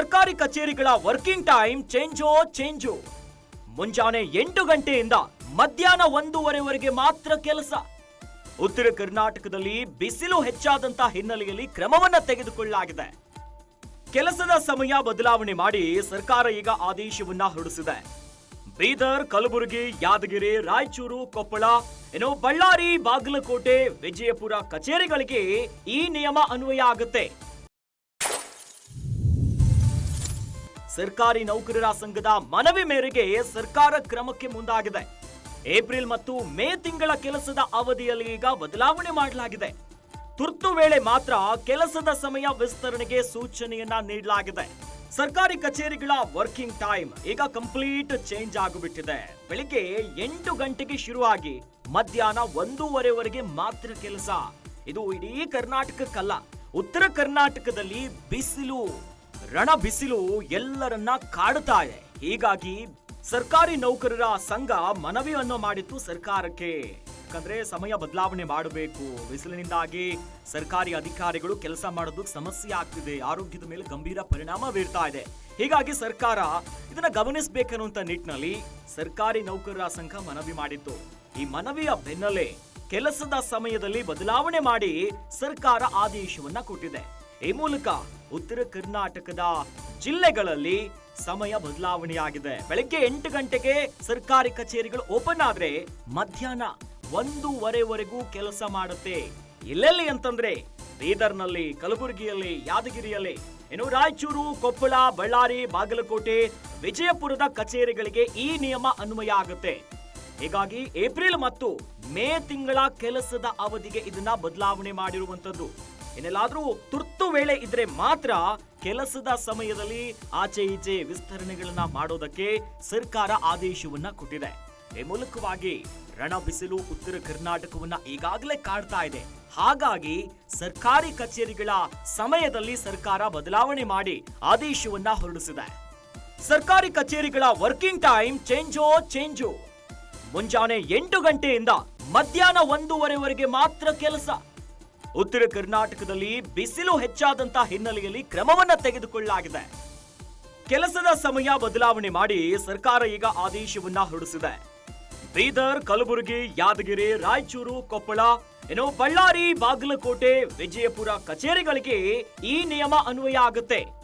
ಸರ್ಕಾರಿ ಕಚೇರಿಗಳ working time ಚೇಂಜೋ change. ಮುಂಜಾನೆ ಎಂಟು ಗಂಟೆಯಿಂದ ಮಧ್ಯಾಹ್ನ ಒಂದೂವರೆವರೆಗೆ ಮಾತ್ರ ಕೆಲಸ. ಉತ್ತರ ಕರ್ನಾಟಕದಲ್ಲಿ ಬಿಸಿಲು ಹೆಚ್ಚಾದಂತಹ ಹಿನ್ನೆಲೆಯಲ್ಲಿ ಕ್ರಮವನ್ನ ತೆಗೆದುಕೊಳ್ಳಲಾಗಿದೆ. ಕೆಲಸದ ಸಮಯ ಬದಲಾವಣೆ ಮಾಡಿ ಸರ್ಕಾರ ಈಗ ಆದೇಶವನ್ನ ಹೊರಡಿಸಿದೆ. ಬೀದರ್, ಕಲಬುರಗಿ, ಯಾದಗಿರಿ, ರಾಯಚೂರು, ಕೊಪ್ಪಳ ಏನು ಬಳ್ಳಾರಿ, ಬಾಗಲಕೋಟೆ, ವಿಜಯಪುರ ಕಚೇರಿಗಳಿಗೆ ಈ ನಿಯಮ ಅನ್ವಯ ಆಗುತ್ತೆ. ಸರ್ಕಾರಿ ನೌಕರರ ಸಂಘದ ಮನವಿ ಮೇರೆಗೆ ಸರ್ಕಾರ ಕ್ರಮಕ್ಕೆ ಮುಂದಾಗಿದೆ. ಏಪ್ರಿಲ್ ಮತ್ತು ಮೇ ತಿಂಗಳ ಕೆಲಸದ ಅವಧಿಯಲ್ಲಿ ಈಗ ಬದಲಾವಣೆ ಮಾಡಲಾಗಿದೆ. ತುರ್ತು ವೇಳೆ ಮಾತ್ರ ಕೆಲಸದ ಸಮಯ ವಿಸ್ತರಣೆಗೆ ಸೂಚನೆಯನ್ನ ನೀಡಲಾಗಿದೆ. ಸರ್ಕಾರಿ ಕಚೇರಿಗಳ ವರ್ಕಿಂಗ್ ಟೈಮ್ ಈಗ ಕಂಪ್ಲೀಟ್ ಚೇಂಜ್ ಆಗಿಬಿಟ್ಟಿದೆ. ಬೆಳಿಗ್ಗೆ ಎಂಟು ಗಂಟೆಗೆ ಶುರುವಾಗಿ ಮಧ್ಯಾಹ್ನ ಒಂದೂವರೆವರೆಗೆ ಮಾತ್ರ ಕೆಲಸ. ಇದು ಇಡೀ ಕರ್ನಾಟಕಕ್ಕಲ್ಲ, ಉತ್ತರ ಕರ್ನಾಟಕದಲ್ಲಿ ಬಿಸಿಲು. ರಣ ಬಿಸಿಲು ಎಲ್ಲರನ್ನ ಕಾಡುತ್ತಾ ಇದೆ ಹೀಗಾಗಿ ಸರ್ಕಾರಿ ನೌಕರರ ಸಂಘ ಮನವಿಯನ್ನು ಮಾಡಿತ್ತು ಸರ್ಕಾರಕ್ಕೆ. ಯಾಕಂದ್ರೆ ಸಮಯ ಬದಲಾವಣೆ ಮಾಡಬೇಕು. ಬಿಸಿಲಿನಿಂದಾಗಿ ಸರ್ಕಾರಿ ಅಧಿಕಾರಿಗಳು ಕೆಲಸ ಮಾಡೋದಕ್ಕೆ ಸಮಸ್ಯೆ ಆಗ್ತಿದೆ. ಆರೋಗ್ಯದ ಮೇಲೆ ಗಂಭೀರ ಪರಿಣಾಮ ಬೀರ್ತಾ ಇದೆ. ಹೀಗಾಗಿ ಸರ್ಕಾರ ಇದನ್ನ ಗಮನಿಸಬೇಕನ್ನುವಂತ ನಿಟ್ಟಿನಲ್ಲಿ ಸರ್ಕಾರಿ ನೌಕರರ ಸಂಘ ಮನವಿ ಮಾಡಿತ್ತು. ಈ ಮನವಿಯ ಬೆನ್ನಲ್ಲೇ ಕೆಲಸದ ಸಮಯದಲ್ಲಿ ಬದಲಾವಣೆ ಮಾಡಿ ಸರ್ಕಾರ ಆದೇಶವನ್ನ ಕೊಟ್ಟಿದೆ. ಈ ಮೂಲಕ ಉತ್ತರ ಕರ್ನಾಟಕದ ಜಿಲ್ಲೆಗಳಲ್ಲಿ ಸಮಯ ಬದಲಾವಣೆಯಾಗಿದೆ. ಬೆಳಗ್ಗೆ ಎಂಟು ಗಂಟೆಗೆ ಸರ್ಕಾರಿ ಕಚೇರಿಗಳು ಓಪನ್ ಆದ್ರೆ ಮಧ್ಯಾಹ್ನ ಒಂದೂವರೆವರೆಗೂ ಕೆಲಸ ಮಾಡುತ್ತೆ. ಎಲ್ಲೆಲ್ಲಿ ಅಂತಂದ್ರೆ ಬೀದರ್ನಲ್ಲಿ, ಕಲಬುರಗಿಯಲ್ಲಿ, ಯಾದಗಿರಿಯಲ್ಲಿ. ಇನ್ನು ರಾಯಚೂರು, ಕೊಪ್ಪಳ, ಬಳ್ಳಾರಿ, ಬಾಗಲಕೋಟೆ, ವಿಜಯಪುರದ ಕಚೇರಿಗಳಿಗೆ ಈ ನಿಯಮ ಅನ್ವಯ ಆಗುತ್ತೆ. ಹೀಗಾಗಿ ಏಪ್ರಿಲ್ ಮತ್ತು ಮೇ ತಿಂಗಳ ಕೆಲಸದ ಅವಧಿಗೆ ಇದನ್ನ ಬದಲಾವಣೆ ಮಾಡಿರುವಂತದ್ದು ಇನ್ನೆಲ್ಲಾದ್ರೂ ತುರ್ತು ವೇಳೆ ಇದ್ರೆ ಮಾತ್ರ ಕೆಲಸದ ಸಮಯದಲ್ಲಿ ಆಚೆ ಈಚೆ ವಿಸ್ತರಣೆಗಳನ್ನ ಮಾಡೋದಕ್ಕೆ ಸರ್ಕಾರ ಆದೇಶವನ್ನ ಕೊಟ್ಟಿದೆ. ಈ ಮೂಲಕವಾಗಿ ರಣ ಉತ್ತರ ಕರ್ನಾಟಕವನ್ನ ಈಗಾಗಲೇ ಕಾಡ್ತಾ ಇದೆ. ಹಾಗಾಗಿ ಸರ್ಕಾರಿ ಕಚೇರಿಗಳ ಸಮಯದಲ್ಲಿ ಸರ್ಕಾರ ಬದಲಾವಣೆ ಮಾಡಿ ಆದೇಶವನ್ನ ಹೊರಡಿಸಿದೆ. ಸರ್ಕಾರಿ ಕಚೇರಿಗಳ ವರ್ಕಿಂಗ್ ಟೈಮ್ ಚೇಂಜೋ ಚೇಂಜು ಮುಂಜಾನೆ ಎಂಟು ಗಂಟೆಯಿಂದ ಮಧ್ಯಾಹ್ನ ಒಂದೂವರೆವರೆಗೆ ಮಾತ್ರ ಕೆಲಸ. ಉತ್ತರ ಕರ್ನಾಟಕದಲ್ಲಿ ಬಿಸಿಲು ಹೆಚ್ಚಾದಂತ ಹಿನ್ನೆಲೆಯಲ್ಲಿ ಕ್ರಮವನ್ನ ತೆಗೆದುಕೊಳ್ಳಲಾಗಿದೆ. ಕೆಲಸದ ಸಮಯ ಬದಲಾವಣೆ ಮಾಡಿ ಸರ್ಕಾರ ಈಗ ಆದೇಶವನ್ನ ಹೊರಡಿಸಿದೆ. ಬೀದರ್, ಕಲಬುರಗಿ, ಯಾದಗಿರಿ, ರಾಯಚೂರು, ಕೊಪ್ಪಳ, ಇನ್ನು ಬಳ್ಳಾರಿ, ಬಾಗಲಕೋಟೆ, ವಿಜಯಪುರ ಕಚೇರಿಗಳಿಗೆ ಈ ನಿಯಮ ಅನ್ವಯ ಆಗುತ್ತೆ.